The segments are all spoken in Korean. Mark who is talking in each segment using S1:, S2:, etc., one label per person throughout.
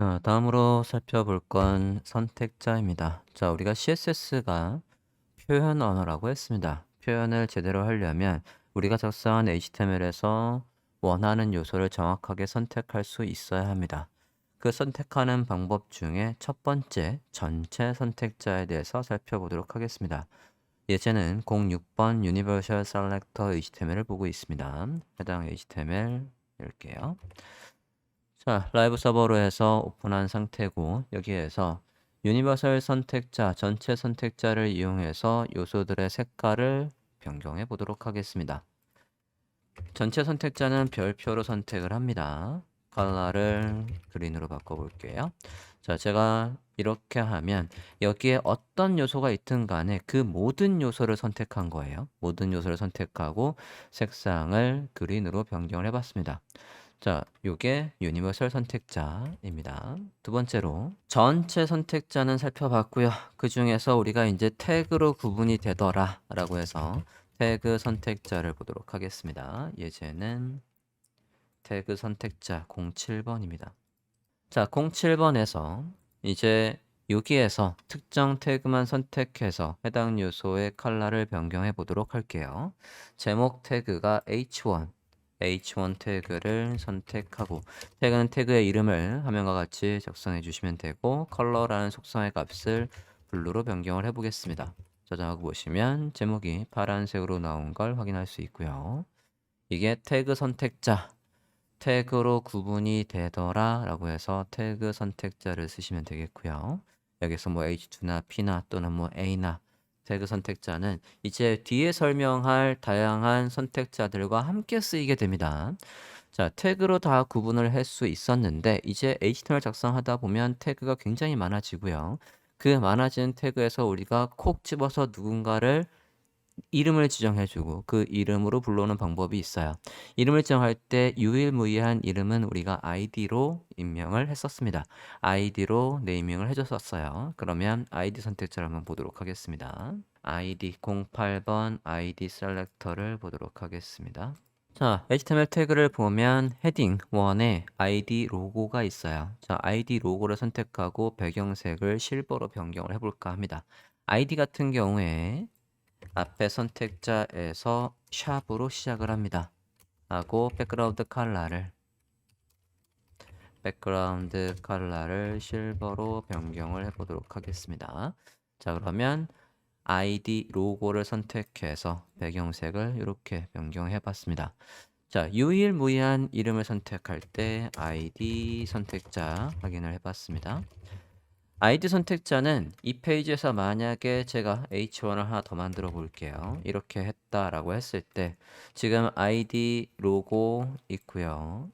S1: 자, 다음으로 살펴볼 건 선택자입니다. 자, 우리가 CSS가 표현 언어라고 했습니다. 표현을 제대로 하려면 우리가 작성한 HTML에서 원하는 요소를 정확하게 선택할 수 있어야 합니다. 그 선택하는 방법 중에 첫 번째 전체 선택자에 대해서 살펴보도록 하겠습니다. 예제는 06번 Universal Selector HTML을 보고 있습니다. 해당 HTML 열게요. 자, 라이브 서버로 해서 오픈한 상태고 여기에서 유니버설 선택자, 전체 선택자를 이용해서 요소들의 색깔을 변경해 보도록 하겠습니다. 전체 선택자는 별표로 선택을 합니다. 컬러를 그린으로 바꿔볼게요. 자, 제가 이렇게 하면 여기에 어떤 요소가 있든 간에 그 모든 요소를 선택한 거예요. 모든 요소를 선택하고 색상을 그린으로 변경을 해봤습니다. 자, 요게 유니버설 선택자입니다. 두 번째로 전체 선택자는 살펴봤고요. 그 중에서 우리가 이제 태그로 구분이 되더라 라고 해서 태그 선택자를 보도록 하겠습니다. 예제는 태그 선택자 07번입니다. 자, 07번에서 이제 여기에서 특정 태그만 선택해서 해당 요소의 컬러를 변경해 보도록 할게요. 제목 태그가 h1 h1 태그를 선택하고 태그는 태그의 이름을 화면과 같이 작성해 주시면 되고 컬러라는 속성의 값을 블루로 변경을 해 보겠습니다. 저장하고 보시면 제목이 파란색으로 나온 걸 확인할 수 있고요. 이게 태그 선택자 태그로 구분이 되더라 라고 해서 태그 선택자를 쓰시면 되겠고요. 여기서 뭐 H2나 P나 또는 뭐 A나 태그 선택자는 이제 뒤에 설명할 다양한 선택자들과 함께 쓰이게 됩니다. 자, 태그로 다 구분을 할 수 있었는데 이제 HTML 작성하다 보면 태그가 굉장히 많아지고요. 그 많아진 태그에서 우리가 콕 집어서 누군가를 이름을 지정해주고 그 이름으로 불러오는 방법이 있어요. 이름을 지정할 때 유일무이한 이름은 우리가 id로 임명을 했었습니다. id로 네이밍을 해줬었어요. 그러면 id 선택자를 한번 보도록 하겠습니다. id 08번 id 셀렉터를 보도록 하겠습니다. 자, HTML 태그를 보면 헤딩 1에 id 로고가 있어요. 자, id 로고를 선택하고 배경색을 실버로 변경을 해볼까 합니다. id 같은 경우에 앞에 선택자에서 샵으로 시작을 합니다. 하고 백그라운드 컬러를 백그라운드 컬러를 실버로 변경을 해보도록 하겠습니다. 자 그러면 ID 로고를 선택해서 배경색을 이렇게 변경해 봤습니다. 자 유일무이한 이름을 선택할 때 ID 선택자 확인을 해 봤습니다. 아이디 선택자는 이 페이지에서 만약에 제가 H1을 하나 더 만들어 볼게요. 이렇게 했다라고 했을 때 지금 아이디 로고 있고요.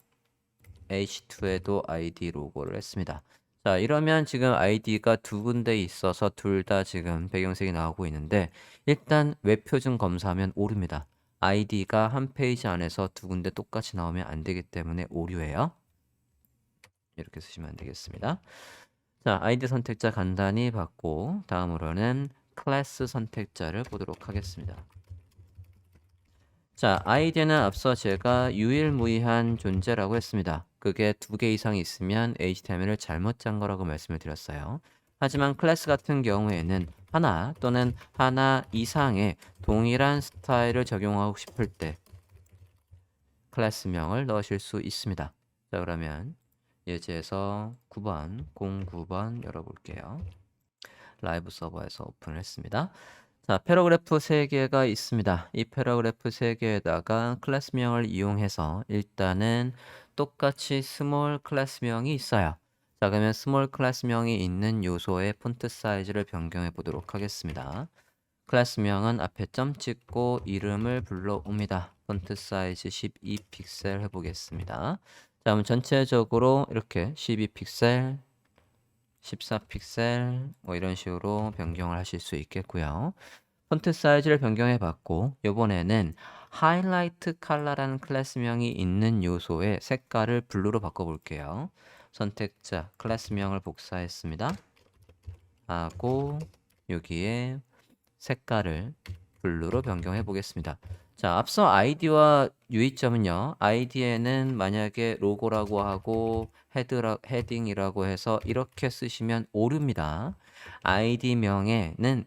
S1: H2에도 아이디 로고를 했습니다. 자, 이러면 지금 아이디가 두 군데 있어서 둘 다 지금 배경색이 나오고 있는데 일단 웹표준 검사하면 오류입니다. 아이디가 한 페이지 안에서 두 군데 똑같이 나오면 안 되기 때문에 오류예요. 이렇게 쓰시면 되겠습니다. 자, 아이디 선택자 간단히 봤고 다음으로는 클래스 선택자를 보도록 하겠습니다. 자, 아이디는 앞서 제가 유일무이한 존재라고 했습니다. 그게 두 개 이상 있으면 HTML을 잘못 짠 거라고 말씀을 드렸어요. 하지만 클래스 같은 경우에는 하나 또는 하나 이상의 동일한 스타일을 적용하고 싶을 때 클래스명을 넣으실 수 있습니다. 자, 그러면 예제에서 9번, 09번 열어볼게요. 라이브 서버에서 오픈을 했습니다. 자, 패러그래프 3개가 있습니다. 이 패러그래프 3개에다가 클래스명을 이용해서 일단은 똑같이 스몰 클래스명이 있어요. 자, 그러면 스몰 클래스명이 있는 요소의 폰트 사이즈를 변경해 보도록 하겠습니다. 클래스명은 앞에 점 찍고 이름을 불러옵니다. 폰트 사이즈 12 픽셀 해보겠습니다. 다음 전체적으로 이렇게 12픽셀, 14픽셀 뭐 이런 식으로 변경을 하실 수 있겠고요. 폰트 사이즈를 변경해 봤고 이번에는 하이라이트 컬러라는 클래스명이 있는 요소의 색깔을 블루로 바꿔 볼게요. 선택자 클래스명을 복사했습니다. 하고 여기에 색깔을 블루로 변경해 보겠습니다. 자, 앞서 id와 유의점은요. id에는 만약에 로고라고 하고 헤드라, 헤딩이라고 해서 이렇게 쓰시면 오류입니다. id명에는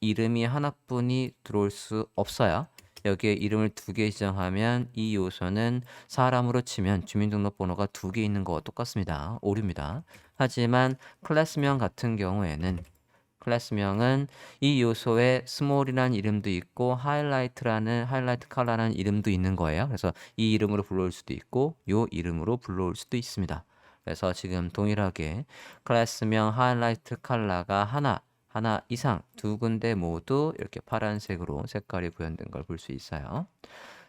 S1: 이름이 하나뿐이 들어올 수 없어요. 여기에 이름을 두 개 지정하면 이 요소는 사람으로 치면 주민등록번호가 두 개 있는 거와 똑같습니다. 오류입니다. 하지만 클래스명 같은 경우에는 클래스명은 이 요소에 스몰이라는 이름도 있고 하이라이트라는 하이라이트 컬러라는 이름도 있는 거예요. 그래서 이 이름으로 불러올 수도 있고 요 이름으로 불러올 수도 있습니다. 그래서 지금 동일하게 클래스명 하이라이트 컬러가 하나 하나 이상 두 군데 모두 이렇게 파란색으로 색깔이 구현된 걸 볼 수 있어요.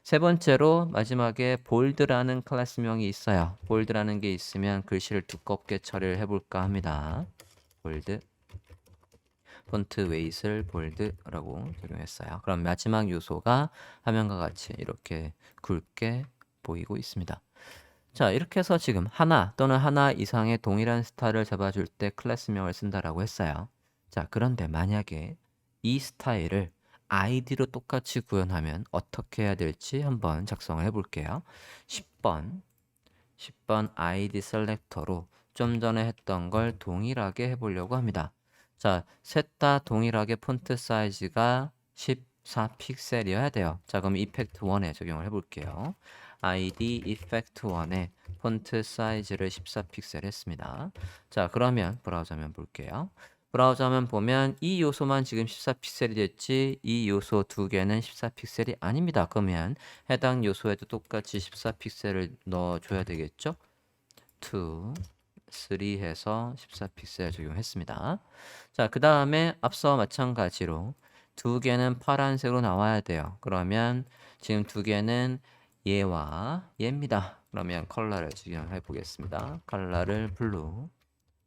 S1: 세 번째로 마지막에 볼드라는 클래스명이 있어요. 볼드라는 게 있으면 글씨를 두껍게 처리를 해볼까 합니다. 볼드 폰트 웨이트를 볼드라고 적용했어요. 그럼 마지막 요소가 화면과 같이 이렇게 굵게 보이고 있습니다. 자, 이렇게 해서 지금 하나 또는 하나 이상의 동일한 스타일을 잡아줄 때 클래스명을 쓴다라고 했어요. 자, 그런데 만약에 이 스타일을 id로 똑같이 구현하면 어떻게 해야 될지 한번 작성을 해볼게요. 10번, 10번 id 셀렉터로 좀 전에 했던 걸 동일하게 해보려고 합니다. 자, 셋 다 동일하게 폰트 사이즈가 14 픽셀이어야 돼요. 자, 그럼 이펙트 1에 적용을 해볼게요. id 이펙트 1에 폰트 사이즈를 14 픽셀 했습니다. 자, 그러면 브라우저 화면 볼게요. 브라우저 화면 보면 이 요소만 지금 14픽셀이 됐지 이 요소 두 개는 14픽셀이 아닙니다. 그러면 해당 요소에도 똑같이 14픽셀을 넣어줘야 되겠죠? 2, 3 해서 14픽셀 적용했습니다. 자, 그 다음에 앞서 마찬가지로 두 개는 파란색으로 나와야 돼요. 그러면 지금 두 개는 얘와 얘입니다. 그러면 컬러를 적용해 보겠습니다. 컬러를 블루.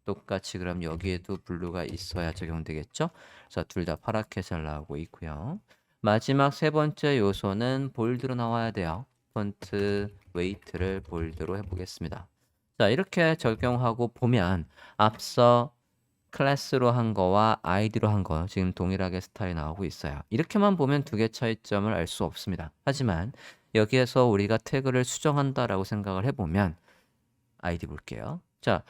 S1: 똑같이 그럼 여기에도 블루가 있어야 적용되겠죠? 그래서 둘 다 파랗게 잘 나오고 있고요. 마지막 세 번째 요소는 볼드로 나와야 돼요. 폰트 웨이트를 볼드로 해보겠습니다. 자, 이렇게 적용하고 보면 앞서 클래스로 한 거와 아이디로 한 거 지금 동일하게 스타일이 나오고 있어요. 이렇게만 보면 두 개 차이점을 알 수 없습니다. 하지만 여기에서 우리가 태그를 수정한다라고 생각을 해보면 아이디 볼게요. 자,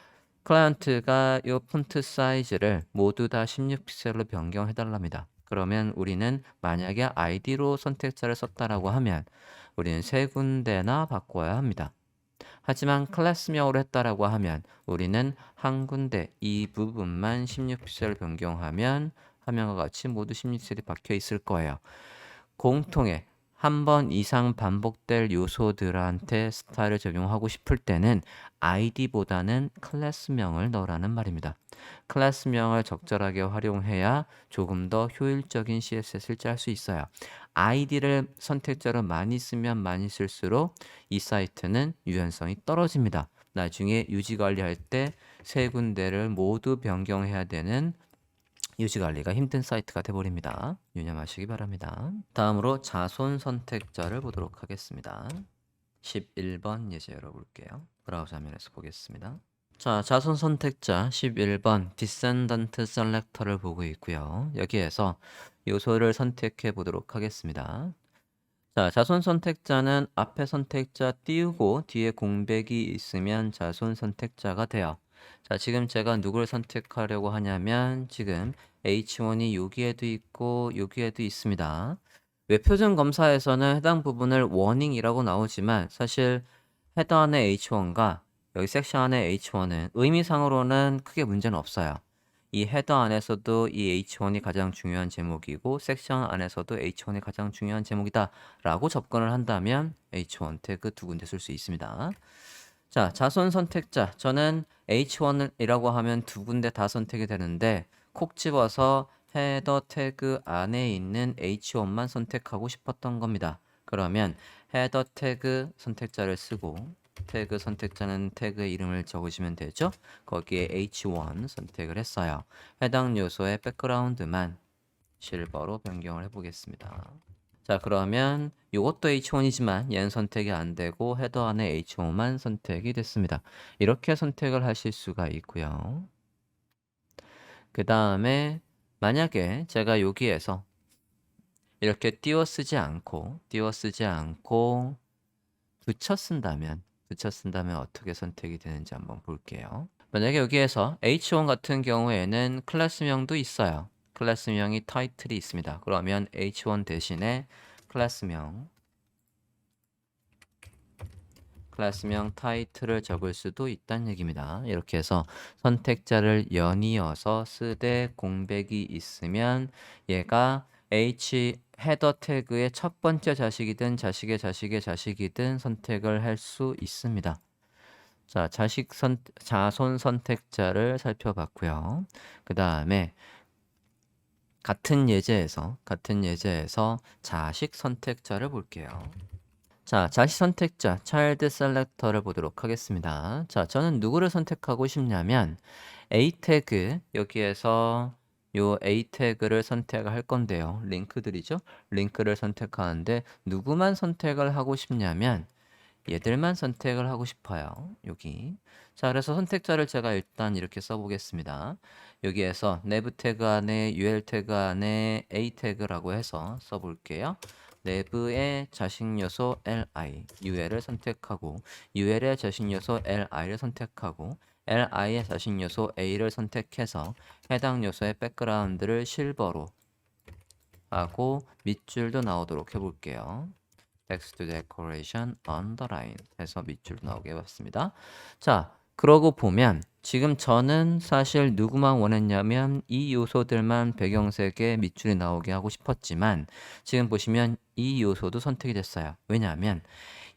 S1: 클라이언트가 이 폰트 사이즈를 모두 다 16픽셀로 변경해 달랍니다. 그러면 우리는 만약에 아이디로 선택자를 썼다라고 하면 우리는 세 군데나 바꿔야 합니다. 하지만 클래스명으로 했다라고 하면 우리는 한 군데 이 부분만 16픽셀 변경하면 화면과 같이 모두 16픽셀이 박혀 있을 거예요. 공통의 한 번 이상 반복될 요소들한테 스타일을 적용하고 싶을 때는 id보다는 클래스명을 넣으라는 말입니다. 클래스명을 적절하게 활용해야 조금 더 효율적인 CSS를 짤 수 있어요. id를 선택자로 많이 쓰면 많이 쓸수록 이 사이트는 유연성이 떨어집니다. 나중에 유지 관리할 때 세 군데를 모두 변경해야 되는 유지 관리가 힘든 사이트가 되버립니다. 유념하시기 바랍니다. 다음으로 자손 선택자를 보도록 하겠습니다. 11번 예제 열어볼게요. 브라우저 화면에서 보겠습니다. 자, 자손 선택자 11번 디센던트 셀렉터를 보고 있고요. 여기에서 요소를 선택해 보도록 하겠습니다. 자, 자손 선택자는 앞에 선택자 띄우고 뒤에 공백이 있으면 자손 선택자가 돼요. 자, 지금 제가 누굴 선택하려고 하냐면 지금 H1이 여기에도 있고 여기에도 있습니다. 웹표준 검사에서는 해당 부분을 워닝이라고 나오지만 사실 안에 H1과 여기 섹션 안에 H1은 의미상으로는 크게 문제는 없어요. 이 헤더 안에서도 이 H1이 가장 중요한 제목이고 섹션 안에서도 H1이 가장 중요한 제목이다 라고 접근을 한다면 H1 태그 두 군데 쓸 수 있습니다. 자, 자손 선택자. 저는 H1이라고 하면 두 군데 다 선택이 되는데 콕 집어서 헤더 태그 안에 있는 H1만 선택하고 싶었던 겁니다. 그러면 헤더 태그 선택자를 쓰고 태그 선택자는 태그의 이름을 적으시면 되죠. 거기에 H1 선택을 했어요. 해당 요소의 백그라운드만 실버로 변경을 해보겠습니다. 자 그러면 이것도 H1이지만 얘는 선택이 안 되고 헤더 안에 H1만 선택이 됐습니다. 이렇게 선택을 하실 수가 있고요. 그 다음에 만약에 제가 여기에서 이렇게 띄워 쓰지 않고 띄워 쓰지 않고 붙여 쓴다면 붙여 쓴다면 어떻게 선택이 되는지 한번 볼게요. 만약에 여기에서 H1 같은 경우에는 클래스명도 있어요. 클래스명이 타이틀이 있습니다. 그러면 H1 대신에 클래스명 클래스명 타이틀을 적을 수도 있다는 얘기입니다. 이렇게 해서 선택자를 연이어서 쓰되 공백이 있으면 얘가 H 헤더 태그의 첫 번째 자식이든 자식의 자식의 자식이든 선택을 할 수 있습니다. 자, 자식 선, 자손 선택자를 살펴봤고요. 그 다음에 같은 예제에서, 같은 예제에서 자식 선택자를 볼게요. 자, 자식 선택자, 차일드 셀렉터를 보도록 하겠습니다. 자, 저는 누구를 선택하고 싶냐면, A 태그, 여기에서 요 A 태그를 선택할 건데요. 링크들이죠. 링크를 선택하는데 누구만 선택을 하고 싶냐면 얘들만 선택을 하고 싶어요. 여기. 자, 그래서 선택자를 제가 일단 이렇게 써보겠습니다. 여기에서 nev 태그 안에 ul 태그 안에 a 태그라고 해서 써볼게요. nev의 자식 요소 li, ul을 선택하고 ul의 자식 요소 li를 선택하고 li의 자식 요소 a를 선택해서 해당 요소의 백그라운드를 실버로 하고 밑줄도 나오도록 해볼게요. text decoration underline 해서 밑줄도 나오게 해봤습니다. 자, 그러고 보면 지금 저는 사실 누구만 원했냐면 이 요소들만 배경색에 밑줄이 나오게 하고 싶었지만 지금 보시면 이 요소도 선택이 됐어요. 왜냐하면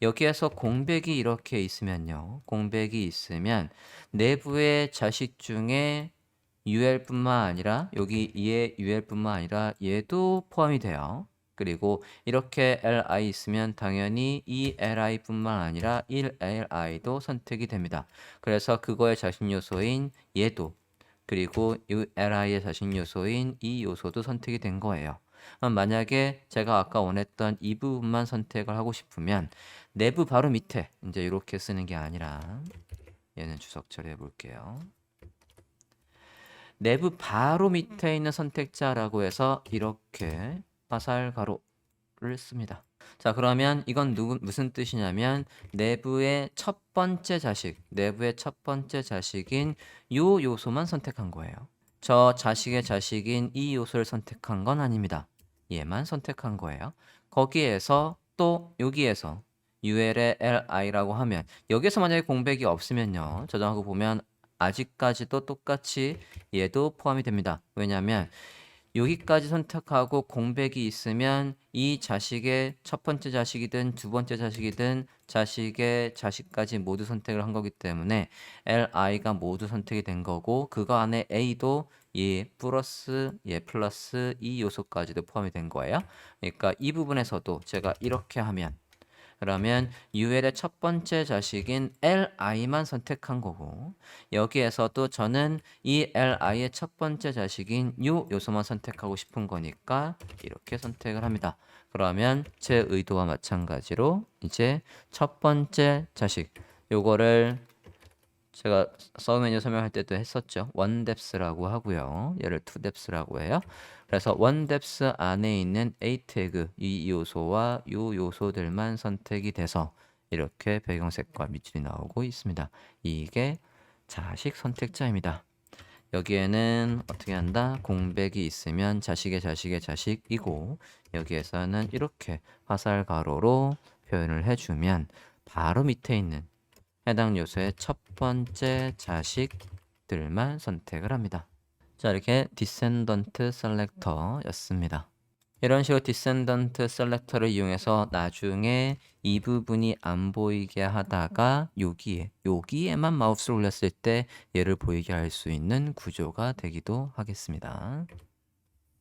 S1: 여기에서 공백이 이렇게 있으면요. 공백이 있으면 내부의 자식 중에 UL뿐만 아니라 여기 얘 UL뿐만 아니라 얘도 포함이 돼요. 그리고 이렇게 li 있으면 당연히 이 li뿐만 아니라 1li도 선택이 됩니다. 그래서 그거의 자신 요소인 얘도 그리고 이 li의 자신 요소인 이 요소도 선택이 된 거예요. 만약에 제가 아까 원했던 이 부분만 선택을 하고 싶으면 내부 바로 밑에 이제 이렇게 쓰는 게 아니라 얘는 주석 처리해 볼게요. 내부 바로 밑에 있는 선택자라고 해서 이렇게 화살 가로를 씁니다. 자, 그러면 이건 누구, 무슨 뜻이냐면 내부의 첫 번째 자식, 내부의 첫 번째 자식인 요 요소만 선택한 거예요. 저 자식의 자식인 이 요소를 선택한 건 아닙니다. 얘만 선택한 거예요. 거기에서 또 여기에서 UL의 LI라고 하면 여기서 만약에 공백이 없으면요. 저장하고 보면 아직까지도 똑같이 얘도 포함이 됩니다. 왜냐하면 여기까지 선택하고 공백이 있으면 이 자식의 첫 번째 자식이든 두 번째 자식이든 자식의 자식까지 모두 선택을 한 거기 때문에 li가 모두 선택이 된 거고 그거 안에 a도 얘 플러스 얘 플러스 이 요소까지도 포함이 된 거예요. 그러니까 이 부분에서도 제가 이렇게 하면 그러면 UL의 첫 번째 자식인 LI만 선택한 거고 여기에서도 저는 이 LI의 첫 번째 자식인 요 요소만 선택하고 싶은 거니까 이렇게 선택을 합니다. 그러면 제 의도와 마찬가지로 이제 첫 번째 자식 요거를 제가 서브 메뉴 설명할 때도 했었죠. 원 뎁스라고 하고요. 얘를 투 뎁스라고 해요. 그래서 원 뎁스 안에 있는 a 태그 이 요소와 요 요소들만 선택이 돼서 이렇게 배경색과 밑줄이 나오고 있습니다. 이게 자식 선택자입니다. 여기에는 어떻게 한다? 공백이 있으면 자식의 자식의 자식이고 여기에서는 이렇게 화살 가로로 표현을 해주면 바로 밑에 있는 해당 요소의 첫 번째 자식들만 선택을 합니다. 자, 이렇게 디센던트 셀렉터였습니다. 이런 식으로 디센던트 셀렉터를 이용해서 나중에 이 부분이 안 보이게 하다가 여기에 여기에만 마우스를 올렸을 때 얘를 보이게 할 수 있는 구조가 되기도 하겠습니다.